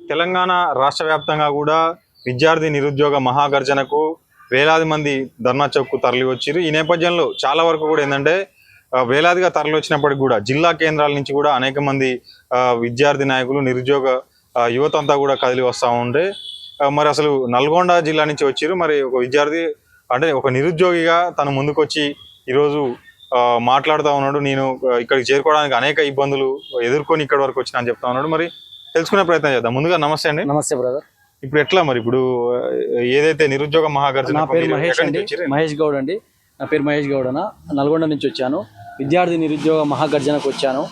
తెలంగాణ రాష్ట్ర వ్యాప్తంగా కూడా విద్యార్థి నిరుద్యోగ మహాగర్జనకు వేలాది మంది ధర్నా చౌక్కు తరలివచ్చారు ఈ నేపథ్యంలో చాలా వరకు కూడా ఏంటంటే వేలాదిగా తరలి వచ్చినప్పటికి కూడా జిల్లా కేంద్రాల నుంచి కూడా అనేక మంది విద్యార్థి నాయకులు నిరుద్యోగ యువత అంతా కూడా కదిలి వస్తూ ఉంటే మరి అసలు నల్గొండ జిల్లా నుంచి వచ్చారు మరి ఒక విద్యార్థి అంటే ఒక నిరుద్యోగిగా తను ముందుకొచ్చి ఈరోజు మాట్లాడుతూ ఉన్నాడు. నేను ఇక్కడికి చేరుకోవడానికి అనేక ఇబ్బందులు ఎదుర్కొని ఇక్కడి వరకు వచ్చినా అని చెప్తా ఉన్నాడు. మరి తెలుసుకునే ప్రయత్నం చేద్దాం. ముందుగా నమస్తే అండి. నమస్తే బ్రదర్ ఇప్పుడు ఎట్లా మరి? ఇప్పుడు ఏదైతే నిరుద్యోగ మహాగర్జన నా పేరు మహేష్ అండి. మహేష్ గౌడ్ అండి. నా పేరు మహేష్ గౌడ్ అన్న. నల్గొండ నుంచి వచ్చాను. విద్యార్థి నిరుద్యోగ మహాగర్జనకు వచ్చాను.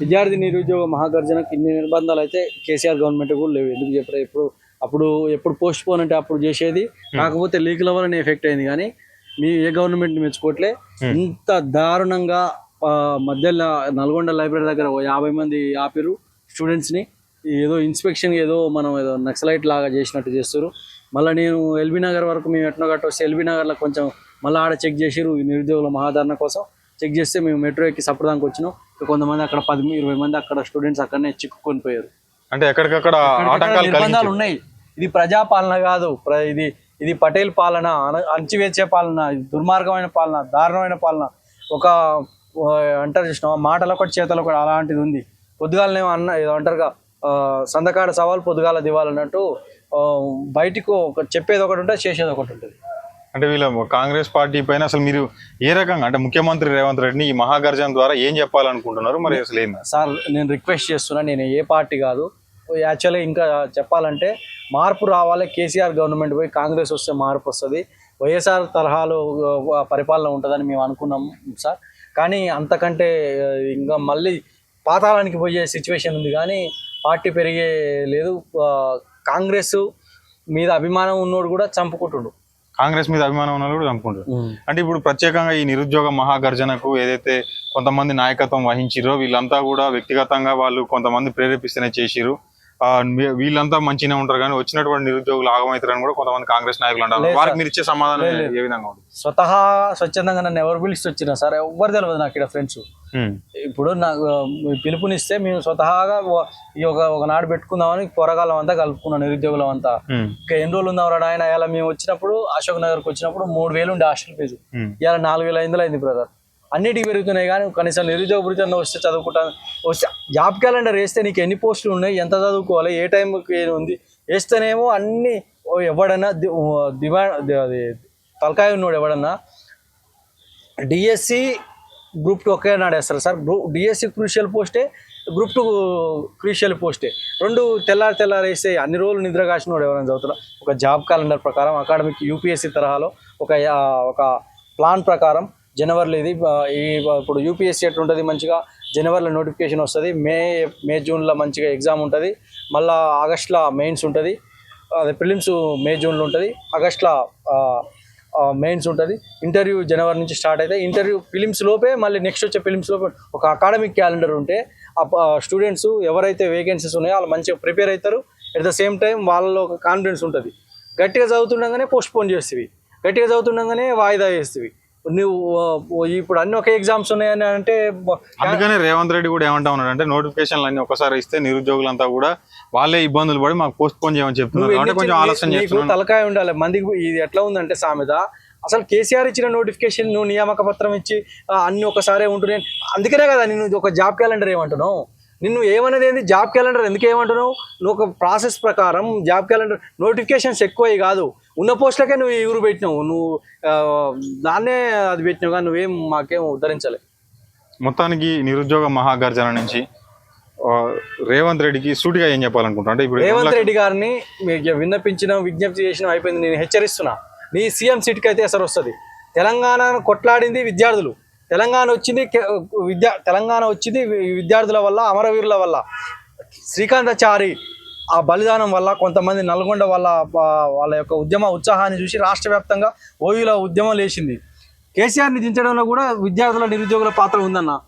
విద్యార్థి నిరుద్యోగ మహాగర్జనకు ఇన్ని నిర్బంధాలు అయితే కేసీఆర్ గవర్నమెంట్ కూడా లేవు. ఎందుకు చెప్పారు? ఎప్పుడు అప్పుడు ఎప్పుడు పోస్ట్ పోన్ అంటే అప్పుడు చేసేది కాకపోతే లీకుల వల్ల ఎఫెక్ట్ అయింది. కానీ మీ ఏ గవర్నమెంట్ మెచ్చుకోవట్లే. ఇంత దారుణంగా మధ్యలో నల్గొండ లైబ్రరీ దగ్గర యాభై మంది ఆపిరు స్టూడెంట్స్ని ఏదో ఇన్స్పెక్షన్ ఏదో మనం ఏదో నక్సలైట్ లాగా చేసినట్టు చేస్తారు మళ్ళీ నేను ఎల్బీ నగర్ వరకు మేము ఎట్నో గట్ట వస్తే ఎల్బీ నగర్లో కొంచెం మళ్ళీ ఆడ చెక్ చేసిరు ఈ నిరుద్యోగుల మహాధారణ కోసం. చెక్ చేస్తే మేము మెట్రో ఎక్కి సప్పదానికి వచ్చినాం. కొంతమంది అక్కడ పది ఇరవై మంది అక్కడ స్టూడెంట్స్ అక్కడనే చిక్కుకొని పోయారు. అంటే ఎక్కడికక్కడ నిర్బంధాలు ఉన్నాయి. ఇది ప్రజాపాలన కాదు. ప్ర- ఇది ఇది పటేల్ పాలన అణ- అణచివేసే పాలన ఇది దుర్మార్గమైన పాలన దారుణమైన పాలన. ఒక అంటారు చూసినావా? మాటలు ఒకటి చేతలు ఒకటి అలాంటిది ఉంది. పొద్దుగాలనేమో అన్న ఏదో అంటారుగా సందకాడ సవాల్ పొద్దుగాల దివాలన్నట్టు బయటికి ఒక చెప్పేది ఒకటి ఉంటుంది చేసేది ఒకటి ఉంటుంది. అంటే వీళ్ళ కాంగ్రెస్ పార్టీ పైన అసలు మీరు ఏ రకంగా అంటే ముఖ్యమంత్రి రేవంత్ రెడ్డిని ఈ మహాగర్జన ద్వారా ఏం చెప్పాలనుకుంటున్నారు? మరి అసలు ఏంది సార్ నేను రిక్వెస్ట్ చేస్తున్నా నేను ఏ పార్టీ కాదు. యాక్చువల్లీ ఇంకా చెప్పాలంటే మార్పు రావాలి కేసీఆర్ గవర్నమెంట్ పోయి కాంగ్రెస్ వస్తే మార్పు వస్తుంది. వైఎస్ఆర్ తరహాలో పరిపాలన ఉంటుందని మేము అనుకున్నాం సార్. కానీ అంతకంటే ఇంకా మళ్ళీ పాతాళానికి పోయే సిచ్యువేషన్ ఉంది. కానీ పార్టీ పెరిగే లేదు. కాంగ్రెస్ మీద అభిమానం ఉన్నోడు కూడా చంపుకుంటుండు. కాంగ్రెస్ మీద అభిమానం ఉన్న కూడా చంపుకుంటారు అంటే ఇప్పుడు ప్రత్యేకంగా ఈ నిరుద్యోగ మహాగర్జనకు ఏదైతే కొంతమంది నాయకత్వం వహించిరో వీళ్ళంతా కూడా వ్యక్తిగతంగా వాళ్ళు కొంతమంది ప్రేరేపిస్తేనే చేసిరు వీళ్ళంతా మంచిగానే ఉంటారు కానీ వచ్చినటువంటి నిరుద్యోగులు ఆగమవుతారని కూడా కొంతమంది కాంగ్రెస్ నాయకులు అంటారు. వారికి. మీరు ఇచ్చే సమాధానం. ఏ విధంగా ఉంది స్వతహా స్వచ్ఛందంగా నన్ను ఎవరు పిలిచి వచ్చినా సార్ ఎవ్వరు తెలియదు నాకు ఇక్కడ ఫ్రెండ్స్ ఇప్పుడు నాకు పిలుపునిస్తే మేము స్వతహాగా ఈ ఒక ఒక నాడు పెట్టుకుందామని పొరగాలం అంతా కలుపుకున్నాం నిరుద్యోగులం అంతా. ఇంకా ఎన్ని రోజులు ఉందాం రా ఆయన ఇలా మేము వచ్చినప్పుడు అశోక్ నగర్కి వచ్చినప్పుడు మూడు వేలు ఉండే హాస్టల్ ఫీజు. ఇలా నాలుగు వేల ఐదులో అయింది బ్రదర్ అన్నిటికీ పెరుగుతున్నాయి కానీ కనీసం నిరుద్యోగ వృత్తి వస్తే చదువుకుంటాను వస్తే జాబ్ క్యాలెండర్ వేస్తే నీకు ఎన్ని పోస్టులు ఉన్నాయి? ఎంత చదువుకోవాలి? ఏ టైంకి ఏది ఉంది? వేస్తేనేమో అన్ని ఓ ఎవడన్నా డిమాండ్ దివా అది తలకాయ ఉన్నాడు ఎవడన్నా డిఎస్సి గ్రూప్ టూ ఒకే నాడు వేస్తారు సార్. గ్రూప్ డిఎస్సి క్రూషియల్ పోస్టే గ్రూప్ టూ క్రూషియల్ పోస్టే. రెండు తెల్లారి తెల్లారి వేస్తే అన్ని రోజులు నిద్ర కాసినోడు ఎవరైనా చదువుతారా? ఒక జాబ్ క్యాలెండర్ ప్రకారం అకాడమిక్ యూపీఎస్సీ తరహాలో ఒక ఒక ప్లాన్ ప్రకారం జనవరిలో ఇది ఈ ఇప్పుడు యూపీఎస్సీ ఎట్లుంటుంది మంచిగా జనవరిలో నోటిఫికేషన్ వస్తుంది మే మే జూన్లో మంచిగా ఎగ్జామ్ ఉంటుంది మళ్ళీ ఆగస్ట్లో మెయిన్స్ ఉంటుంది అదే ప్రిలిమ్స్ మే జూన్లో ఉంటుంది ఆగస్ట్లో మెయిన్స్ ఉంటుంది ఇంటర్వ్యూ జనవరి నుంచి స్టార్ట్ అయితే ఇంటర్వ్యూ ఫిలిమ్స్ లోపే మళ్ళీ నెక్స్ట్ వచ్చే ఫిలిమ్స్ లోపే ఒక అకాడమిక్ క్యాలెండర్ ఉంటే స్టూడెంట్స్ ఎవరైతే వేకెన్సీస్ ఉన్నాయో వాళ్ళు మంచిగా ప్రిపేర్ అవుతారు ఎట్ ద సేమ్ టైం వాళ్ళలో ఒక కాన్ఫిడెన్స్ ఉంటుంది గట్టిగా చదువుతుండగానే పోస్ట్ పోన్ గట్టిగా చదువుతుండగానే వాయిదా వేస్తేవి. నువ్వు ఇప్పుడు అన్ని ఒకే ఎగ్జామ్స్ ఉన్నాయని అంటే అందుకనే రేవంత్ రెడ్డి కూడా ఏమంటా ఉన్నాడు అంటే నోటిఫికేషన్లు అన్ని ఒకసారి ఇస్తే నిరుద్యోగులంతా కూడా వాళ్ళే ఇబ్బందులు పడి మాకు పోస్ట్ పోన్ చేయమని చెప్తున్నారు. కొంచెం చేస్తున్నాను. తలకాయ ఉండాలి. మందికి ఇది ఎట్లా ఉందంటే సామెత అసలు కేసీఆర్ ఇచ్చిన నోటిఫికేషన్ నువ్వు నియామక పత్రం ఇచ్చి అన్ని ఒకసారే ఉంటున్నాయి అందుకనే కదా నేను ఒక జాబ్ క్యాలెండర్ ఏమంటున్నావు? నిన్ను ఏమన్నది ఏంది? జాబ్ క్యాలెండర్ ఎందుకు ఏమంటున్నావు? నువ్వు ఒక ప్రాసెస్ ప్రకారం జాబ్ క్యాలెండర్ నోటిఫికేషన్స్ ఎక్కువవి కాదు. ఉన్న పోస్టులకే నువ్వు ఎగురు పెట్టినావు. నువ్వు దాన్నే అది పెట్టినావు కానీ నువ్వేం మాకేం ఉద్ధరించలే. మొత్తానికి నిరుద్యోగ మహాగర్జన నుంచి రేవంత్ రెడ్డికి సూటిగా ఏం చెప్పాలనుకుంటున్నా అంటే ఇప్పుడు రేవంత్ రెడ్డి గారిని మీకు విన్నపించిన విజ్ఞప్తి చేసిన అయిపోయింది. నేను హెచ్చరిస్తున్నా. నీ సీఎం సీట్కి అయితే అసలు వస్తుంది తెలంగాణను కొట్లాడింది విద్యార్థులు. తెలంగాణ వచ్చింది కే- విద్యా తెలంగాణ వచ్చింది విద్యార్థుల వల్ల అమరవీరుల వల్ల. శ్రీకాంతాచారి ఆ బలిదానం వల్ల కొంతమంది నల్గొండ వల్ల వాళ్ళ యొక్క ఉద్యమ ఉత్సాహాన్ని చూసి రాష్ట్ర వ్యాప్తంగా ఓయూల ఉద్యమం లేచింది. కేసీఆర్ని దించడంలో కూడా విద్యార్థుల నిరుద్యోగుల పాత్ర ఉందన్న.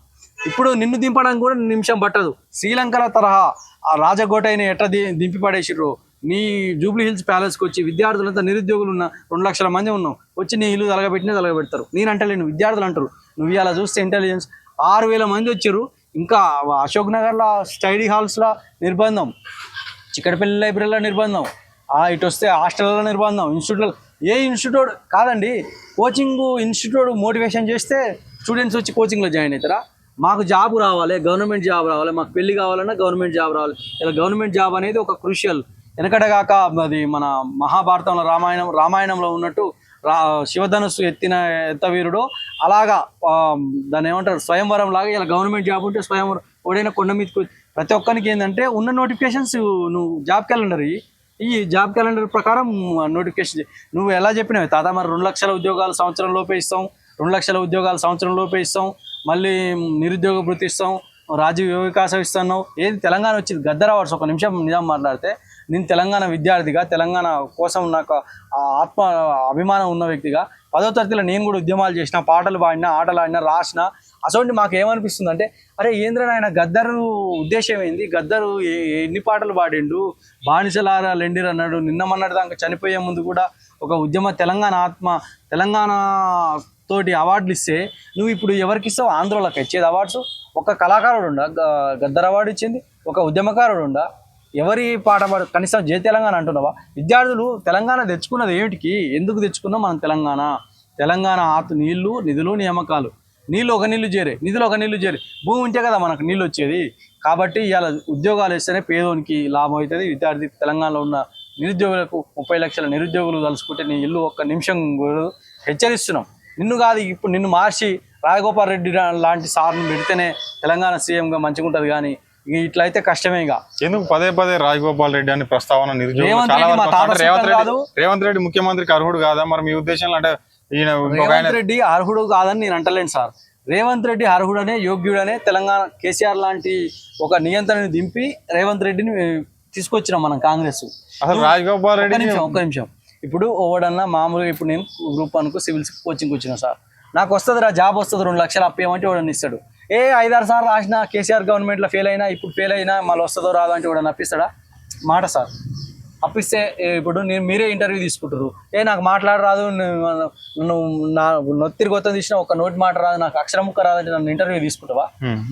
ఇప్పుడు నిన్ను దింపడానికి కూడా నిమిషం పట్టదు. శ్రీలంకల తరహా ఆ రాజగోటైన ఎట్ట ది దింపి పడేసిర్రు? నీ జూబ్లీ హిల్స్ ప్యాలెస్కి వచ్చి విద్యార్థులంతా నిరుద్యోగులు ఉన్న రెండు లక్షల మంది ఉన్నావు వచ్చి నీ ఇల్లు తలగబెట్టినా తలగబెడతారు. నేను అంటలేను విద్యార్థులు అంటారు. నువ్వు ఇలా చూస్తే ఇంటెలిజెన్స్ ఆరు వేల మంది వచ్చారు. ఇంకా అశోక్ నగర్లో స్టడీ హాల్స్లో నిర్బంధం. చిక్కడపల్లి లైబ్రరీలో నిర్బంధం. ఇటు వస్తే హాస్టల్లో నిర్బంధం. ఇన్స్టిట్యూట్లో ఏ ఇన్స్టిట్యూట్? కాదండి. కోచింగ్ ఇన్స్టిట్యూట్ మోటివేషన్ చేస్తే స్టూడెంట్స్ వచ్చి కోచింగ్లో జాయిన్ అవుతారా మాకు జాబ్ రావాలి గవర్నమెంట్ జాబ్ రావాలి మాకు పెళ్ళి కావాలన్నా గవర్నమెంట్ జాబ్ రావాలి. ఇలా గవర్నమెంట్ జాబ్ అనేది ఒక క్రూషియల్. వెనకట కాక అది మన మహాభారతంలో రామాయణం రామాయణంలో ఉన్నట్టు రా శివధనుస్సు ఎత్తిన ఎత్తవీరుడు అలాగా దాన్ని ఏమంటారు స్వయంవరం లాగా ఇలా గవర్నమెంట్ జాబ్ ఉంటే స్వయంవరం ఎవడైనా కొండ మీదకి ప్రతి ఒక్కరికి ఏంటంటే ఉన్న నోటిఫికేషన్స్ నువ్వు జాబ్ క్యాలెండర్ ఈ జాబ్ క్యాలెండర్ ప్రకారం నోటిఫికేషన్ నువ్వు ఎలా చెప్పినావు తాత మరి రెండు లక్షల ఉద్యోగాలు సంవత్సరం లోపే ఇస్తాం రెండు లక్షల ఉద్యోగాలు సంవత్సరం లోపే ఇస్తాం మళ్ళీ నిరుద్యోగ భృతి ఇస్తాం రాజీవ్ వికాసం ఇస్తున్నావు ఏది తెలంగాణ వచ్చింది గద్దర్ అవార్డ్స్ ఒక నిమిషం నిజం మాట్లాడితే నేను తెలంగాణ విద్యార్థిగా తెలంగాణ కోసం నాకు ఆ ఆత్మ అభిమానం ఉన్న వ్యక్తిగా పదో తరగతిలో నేను కూడా ఉద్యమాలు చేసిన పాటలు పాడినా ఆటలు ఆడినా రాసిన అసలు మాకు ఏమనిపిస్తుంది అంటే అరే ఏంద్ర ఆయన గద్దరు ఉద్దేశం ఏంది? గద్దరు ఎన్ని పాటలు పాడిండు? బానిసలారా లెండిర్ అన్నాడు. నిన్న మొన్నటి దాకా చనిపోయే ముందు కూడా ఒక ఉద్యమ తెలంగాణ ఆత్మ తెలంగాణ తోటి అవార్డులు ఇస్తే నువ్వు ఇప్పుడు ఎవరికి ఇస్తావు? ఆంధ్రలోకి ఇచ్చేది అవార్డ్స్? ఒక కళాకారుడు ఉండ? గ- గద్దర్ అవార్డు ఇచ్చింది? ఒక ఉద్యమకారుడు ఉండ? ఎవరి పాట పాడు కనీసం జయ తెలంగాణ అంటున్నావా? విద్యార్థులు తెలంగాణ తెచ్చుకున్నది ఏమిటికి? ఎందుకు తెచ్చుకున్నాం మనం తెలంగాణ? తెలంగాణ ఆతు నీళ్ళు నిధులు నియామకాలు. నీళ్ళు ఒక నీళ్ళు చేరే నిధులు ఒక నీళ్ళు చేరే. భూమి ఉంటే కదా మనకు నీళ్ళు వచ్చేది. కాబట్టి ఇవాళ ఉద్యోగాలు ఇస్తేనే పేదోనికి లాభం అవుతుంది. విద్యార్థి తెలంగాణలో ఉన్న నిరుద్యోగులకు ముప్పై లక్షల నిరుద్యోగులు తలుచుకుంటే నీ ఇల్లు ఒక్క నిమిషం కూడా హెచ్చరిస్తున్నాం. నిన్ను కాదు ఇప్పుడు నిన్ను మార్చి రాజగోపాల్ రెడ్డి లాంటి సార్ని పెడితేనే తెలంగాణ సీఎంగా మంచిగా ఉంటుంది కానీ ఇక ఇట్లయితే కష్టమే ఇక. ఎందుకు పదే పదే రాజగోపాల్ రెడ్డి అని ప్రస్తావన రేవంత్ చాలా రెడ్డి వరకు రేవంత్. రేవంత్ ముఖ్యమంత్రికి అర్హుడు కాదా? మరి మీ ఉద్దేశంలో అంటే ఈయన రేవంత్ రెడ్డి అర్హుడు కాదని నేను అంటలేను సార్. రేవంత్ రెడ్డి అర్హుడనే యోగ్యుడనే తెలంగాణ కేసీఆర్ లాంటి ఒక నియంత్రణని దింపి రేవంత్ రెడ్డిని తీసుకొచ్చినాం మనం కాంగ్రెస్. అసలు రాజగోపాల్ రెడ్డి ఒక్క నిమిషం. ఇప్పుడు ఓవడన్నా మామూలుగా ఇప్పుడు నేను గ్రూప్ అనుకో సివిల్స్ కోచింగ్ వచ్చిన సార్. నాకు వస్తుంది రా జాబ్ వస్తుంది రెండు లక్షలు అప్పేయమంటే వాడని ఇస్తాడు. ఏ ఐదారు సార్లు రాసిన కేసీఆర్ గవర్నమెంట్లో ఫెయిల్ అయినా ఇప్పుడు ఫెయిల్ అయినా మళ్ళీ వస్తుందో రాదో అంటే వాడని అప్పిస్తాడా? మాట సార్. అప్పిస్తే ఇప్పుడు నేను మీరే ఇంటర్వ్యూ తీసుకుంటారు ఏ నాకు మాట్లాడరాదు నన్ను నా నొత్తిరి కొత్త తీసిన ఒక నోటి మాట రాదు నాకు అక్షరం ముక్క రాదంటే నన్ను ఇంటర్వ్యూ తీసుకుంటావా?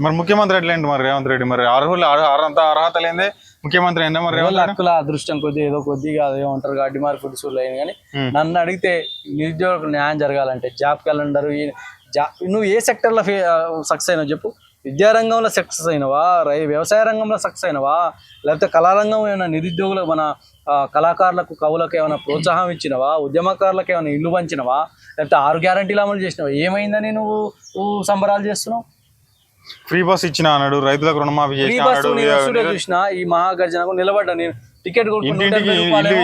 మరి ముఖ్యమంత్రి ఎట్లేంటి మరి రేవంత్ రెడ్డి మరి? అర్హులు అర్హ- అర్హత అర్హత లేదే ముఖ్యమంత్రి అయినా మరి హక్కుల అదృష్టం కొద్ది ఏదో కొద్దిగా ఏమంటారు గడ్డి మార్పు డిసూర్లు అయింది కానీ. నన్ను అడిగితే నిరుద్యోగులకు న్యాయం జరగాలంటే జాబ్ క్యాలెండర్ జా నువ్వు ఏ సెక్టర్లో సక్సెస్ అయినావు చెప్పు. విద్యారంగంలో సక్సెస్ అయినవా? రై వ్యవసాయ రంగంలో సక్సెస్ అయినవా? లేకపోతే కళారంగం ఏమైనా నిరుద్యోగులకు మన కళాకారులకు కవులకు ఏమైనా ప్రోత్సాహం ఇచ్చినవా? ఉద్యమకారులకు ఏమైనా ఇల్లు పంచినవా? లేకపోతే ఆరు గ్యారంటీలు అమలు చేసినవా? ఏమైందని నువ్వు సంబరాలు చేస్తున్నావు? ఫ్రీ బస్ ఇచ్చిన అన్నాడు రైతులకు రుణమాఫీ ఫ్రీ చూసిన ఈ మహాగర్జనకు నిలబడ్డా నేను. టికెట్ కొనుక్కుని ఇల్లు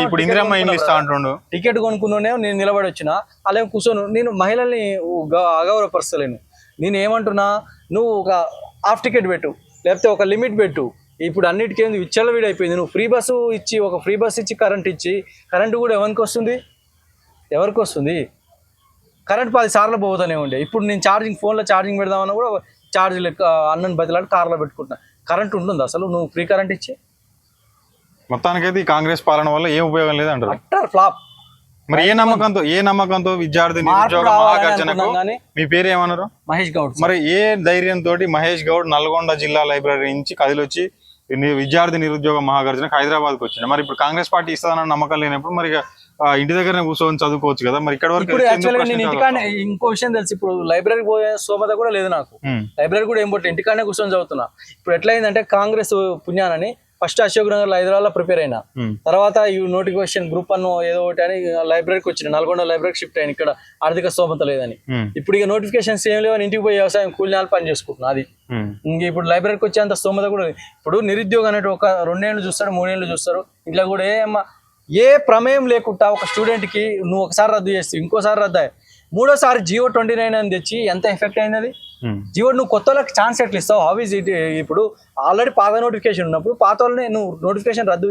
ఇప్పుడు ఇందిరమ్మ ఇస్తా కొనుక్కున్నా అంటుండు. టికెట్ కొనుక్కునే నేను నిలబడి వచ్చిన అలా కూర్చొని నేను మహిళల్ని అగౌరవపరచలేను నేను ఏమంటున్నా నువ్వు ఒక హాఫ్ టికెట్ పెట్టు లేకపోతే ఒక లిమిట్ పెట్టు. ఇప్పుడు అన్నిటికీ ఏంది? విచ్చలవిడైపోయింది నువ్వు ఫ్రీ బస్సు ఇచ్చి ఒక ఫ్రీ బస్ ఇచ్చి కరెంట్ ఇచ్చి కరెంటు కూడా ఎవరికి వస్తుంది? ఎవరికి వస్తుంది? కరెంట్ పది సార్లు పోతూనే ఉండే. ఇప్పుడు నేను ఛార్జింగ్ ఫోన్లో ఛార్జింగ్ పెడదామన్నా కూడా ఛార్జ్ లెక్క అన్నని బదిలాడి కార్లో పెట్టుకుంటున్నా. కరెంట్ ఉంటుంది అసలు? నువ్వు ఫ్రీ కరెంట్ ఇచ్చి? మొత్తానికైతే ఈ కాంగ్రెస్ పాలన వల్ల ఏం ఉపయోగం లేదు అంటారు అట్టర్ ఫ్లాప్. మరి ఏ నమ్మకంతో ఏ నమ్మకంతో విద్యార్థి నిరుద్యోగ మహాగర్జనకు మీ పేరు ఏమన్నారు? మహేష్ గౌడ్ మరి ఏ ధైర్యంతో మహేష్ గౌడ్ నల్గొండ జిల్లా లైబ్రరీ నుంచి కదిలొచ్చి విద్యార్థి నిరుద్యోగ మహాగర్జనకు హైదరాబాద్కి వచ్చింది మరి ఇప్పుడు కాంగ్రెస్ పార్టీ ఇస్తుందన్న నమ్మకం లేనప్పుడు మరి ఇంటి దగ్గరనే కూర్చొని చదువుకోవచ్చు కదా. మరి ఇక్కడ వరకు ఇంకో విషయం తెలుసు. ఇప్పుడు లైబ్రరీకి పోయే శోభత కూడా లేదు నాకు. లైబ్రరీ కూడా ఏం పోటీ ఇంటికానే కూర్చొని చదువుతున్నా. ఇప్పుడు ఎట్లయిందంటే కాంగ్రెస్ పుణ్యానని ఫస్ట్ అశోక్ నగర్ హైదరాబాద్లో ప్రిపేర్ అయినా. తర్వాత ఈ నోటిఫికేషన్ గ్రూప్ అన్న ఏదో ఒకటి అని లైబ్రరీకి వచ్చిన నల్గొండ లైబ్రరీకి షిఫ్ట్ అయ్యాను ఇక్కడ ఆర్థిక స్తోమత లేదని. ఇప్పుడు ఇక నోటిఫికేషన్స్ ఏం లేవని ఇంటికి పోయి వ్యవసాయం కూలినాలు పని చేసుకుంటున్నా అది. ఇంక ఇప్పుడు లైబ్రరీకి వచ్చేంత స్తోమత కూడా. ఇప్పుడు నిరుద్యోగం అనేటి ఒక రెండేళ్ళు చూస్తాడు మూడేళ్ళు చూస్తారు. ఇట్లా కూడా ఏమన్నా ఏ ప్రమేయం లేకుండా ఒక స్టూడెంట్కి నువ్వు ఒకసారి రద్దు చేస్తావు ఇంకోసారి రద్దు అయ్యి. మూడోసారి జియో ట్వంటీ నైన్ అని తెచ్చి ఎంత ఎఫెక్ట్ అయినది? ఉమ్, జియో నువ్వు కొత్త వాళ్ళకి ఛాన్స్ ఎట్లా ఇస్తావు హౌ ఇస్ ఇట్ ఇప్పుడు ఆల్రెడీ పాత నోటిఫికేషన్ ఉన్నప్పుడు పాత వాళ్ళని నువ్వు నోటిఫికేషన్ రద్దు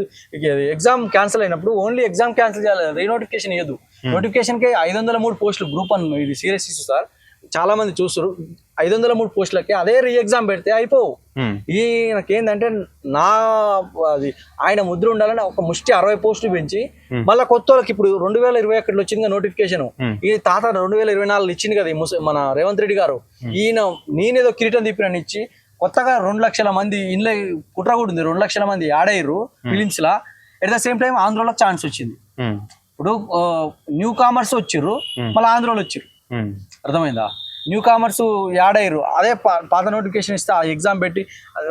ఎగ్జామ్ క్యాన్సిల్ అయినప్పుడు ఓన్లీ ఎగ్జామ్ క్యాన్సిల్ చేయాలి. రీనోటిఫికేషన్ ఇవ్వదు నోటిఫికేషన్కి ఐదు వందల మూడు పోస్టులు గ్రూప్ వన్ ఇది సీరియస్ ఇష్యూ సార్. చాలా మంది చూస్తారు ఐదు వందల మూడు పోస్టులకి అదే రీ ఎగ్జామ్ పెడితే అయిపోవు. ఉమ్, ఈ నాకేందంటే నా అది ఆయన ముద్ర ఉండాలని ఒక ముష్టి అరవై పోస్టులు పెంచి మళ్ళీ కొత్త వాళ్ళకి ఇప్పుడు రెండు వేల ఇరవై ఒకటిలో వచ్చింది నోటిఫికేషన్. ఈ తాత రెండు వేల ఇరవై నాలుగు ఇచ్చింది కదా మన రేవంత్ రెడ్డి గారు. ఈయన నేనేదో కిరీటం తిప్పినని ఇచ్చి కొత్తగా రెండు లక్షల మంది ఇంట్లో కుట్ర కూడా ఉంది. రెండు లక్షల మంది యాడ్ అయ్యారు ఫిలిమ్స్ లా ఎట్ ద సేమ్ టైం ఆంధ్రలో ఛాన్స్ వచ్చింది. ఇప్పుడు న్యూ కామర్స్ వచ్చిర్రు మళ్ళీ ఆంధ్రలో వచ్చిర్రు ఉమ్, అర్థమైందా? న్యూ కామర్స్ యాడ్ అయ్యారు అదే పాత నోటిఫికేషన్ ఇస్తే ఆ ఎగ్జామ్ పెట్టి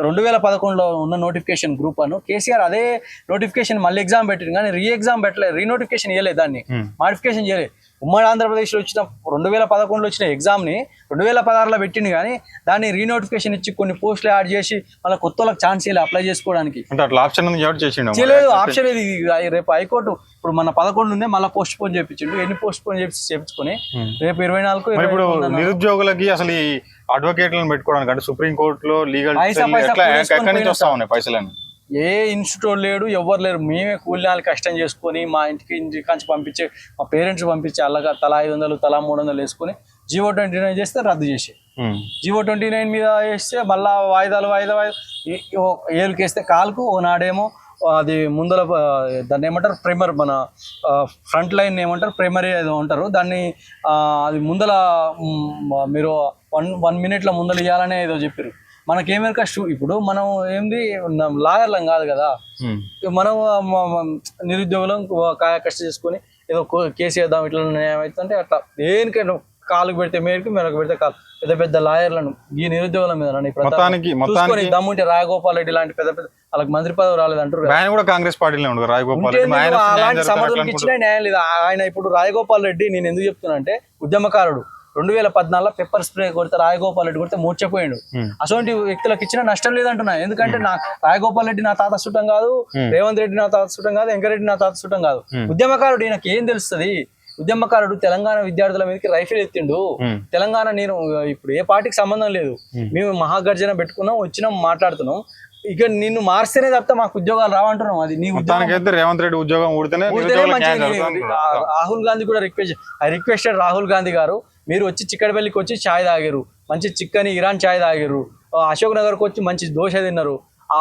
రెండు వేల పదకొండులో ఉన్న నోటిఫికేషన్ గ్రూప్ అను కేసీఆర్ అదే నోటిఫికేషన్ మళ్ళీ ఎగ్జామ్ పెట్టింది కానీ రీ ఎగ్జామ్ పెట్టలేదు రీ నోటిఫికేషన్ చేయలేదు దాన్ని. Hmm. మాడిఫికేషన్ చేయలేదు ఉమ్మడి ఆంధ్రప్రదేశ్లో వచ్చిన రెండు వేల పదకొండులో వచ్చిన ఎగ్జామ్ని రెండు వేల పదహారులో పెట్టింది కానీ దాన్ని రీనోటిఫికేషన్ ఇచ్చి కొన్ని పోస్టులు యాడ్ చేసి మళ్ళీ కొత్త వాళ్ళకి ఛాన్స్ ఇవ్వాలి అప్లై చేసుకోవడానికి. అంటే అట్లా ఆప్షన్ చేయలేదు ఆప్షన్ ఇది ఇది రేపు హైకోర్టు ఇప్పుడు మన పదకొండు ఉందే మళ్ళీ పోస్ట్ పోన్ చేయించిండు ఎన్ని పోస్ట్ పోన్ చేసి చేయించుకొని రేపు ఇరవై నాలుగు ఇప్పుడు నిరుద్యోగులకి అసలు ఈ అడ్వకేట్లను పెట్టుకోవడానికి అంటే సుప్రీం కోర్టులో లీగల్ పైసా పైసా ఎట్లా కూడేసుకొని ఎక్కడి నుంచి పోయినా వస్తా ఉన్నాయి పైసలని ఏ ఇన్స్టిట్యూట్ లేడు ఎవరు లేరు. మేమే కూలినాలు కష్టం చేసుకొని మా ఇంటికి ఇంటి కంచి పంపించే మా పేరెంట్స్ పంపించి అలాగా తలా ఐదు వందలు తలా మూడు వందలు వేసుకొని జీవో ట్వంటీ నైన్ చేస్తే రద్దు చేసి. జీవో ట్వంటీ నైన్ మీద వేస్తే మళ్ళా వాయిదాలు వాయిదా వాయిదా ఏలుకేస్తే కాలుకు ఓనాడేమో అది ముందల ఆ, దాన్ని ఏమంటారు? ప్రైమర్ మన ఫ్రంట్ లైన్ ఏమంటారు? ప్రైమరీ ఏదో ఉంటారు. దాన్ని అది ముందల మీరు వన్ వన్ మినిట్లో ముందల ఇవ్వాలనే ఏదో చెప్పారు మనకేమైనా కష్టం? ఇప్పుడు మనం ఏంది లాయర్లం కాదు కదా. మనం నిరుద్యోగులం కాయ కష్ట చేసుకొని ఏదో కేసు వేద్దాం ఇట్లా ఏమైతుందంటే అట్లా దేనికైనా కాలుకు పెడితే మేరకు మెలకు పెడితే కాలు. పెద్ద పెద్ద లాయర్లను ఈ నిరుద్యోగుల మీద దమ్ముంటే రాజగోపాల్ రెడ్డి లాంటి పెద్ద పెద్ద వాళ్ళకి మంత్రి పదవి రాలేదంటారు. ఆయన కూడా కాంగ్రెస్ పార్టీలో ఉండదు న్యాయం అలాంటి సమర్థులకు ఇచ్చిన న్యాయం లేదు. ఆయన ఇప్పుడు రాజగోపాల్ రెడ్డి నేను ఎందుకు చెప్తున్నా అంటే ఉద్యమకారుడు. రెండు వేల పద్నాలుగులో పెప్పర్ స్ప్రే కొడితే రాజగోపాల్ రెడ్డి కొడితే మూర్చపోయాడు. Hmm. అటువంటి వ్యక్తులకు ఇచ్చిన నష్టం లేదంటున్నా. ఎందుకంటే నా రాజగోపాల్ రెడ్డి నా తాత సుట్టం కాదు రేవంత్ రెడ్డి నా తాత సుట్టం కాదు వెంకరెడ్డి నా తాత సుట్టం కాదు. ఉద్యమకారుడు ఈయనకి ఏం తెలుస్తుంది? ఉద్యమకారుడు తెలంగాణ విద్యార్థుల మీదకి రైఫిల్ ఎత్తిండు. Hmm. తెలంగాణ నేను ఇప్పుడు ఏ పార్టీకి సంబంధం లేదు. మేము మహాగర్జన పెట్టుకున్నాం వచ్చినాం మాట్లాడుతున్నాం. ఇక నిన్ను మార్స్తేనే తప్ప మాకు ఉద్యోగాలు రావంటున్నాం. అది నీ ఉద్యోగం. రేవంత్ రెడ్డి ఉద్యోగం రాహుల్ గాంధీ కూడా request I requested Rahul Gandhi గారు. మీరు వచ్చి చిక్కడపల్లికి వచ్చి ఛాయ్ తాగారు మంచి చిక్కని ఇరాన్ ఛాయ్ తాగారు అశోక్ నగర్కి వచ్చి మంచి దోశ తిన్నారు. ఆ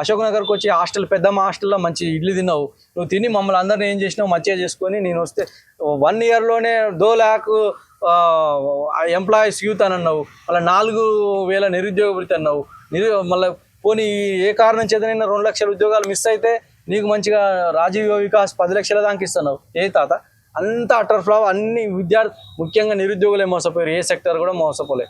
అశోక్ నగర్కి వచ్చి హాస్టల్ పెద్దమ్మ హాస్టల్లో మంచి ఇడ్లీ తిన్నావు. నువ్వు తిని మమ్మల్ని అందరిని ఏం చేసినావు? మంచిగా చేసుకొని నేను వస్తే వన్ ఇయర్లోనే దో ల్యాక్ ఎంప్లాయీస్ యూత్ అని అన్నావు. మళ్ళీ నాలుగు వేల నిరుద్యోగ వృత్తి అన్నావు. నిరు మళ్ళీ పోనీ ఏ కారణం చేతనైనా రెండు లక్షల ఉద్యోగాలు మిస్ అయితే నీకు మంచిగా రాజీవ వికాస్ పది లక్షల దానికి ఇస్తున్నావు. ఏ తాత? అంత అటర్ ఫ్లాప్ అన్ని విద్యార్థి ముఖ్యంగా నిరుద్యోగులే మోసపోయారు. ఏ సెక్టర్ కూడా మోసపోలే.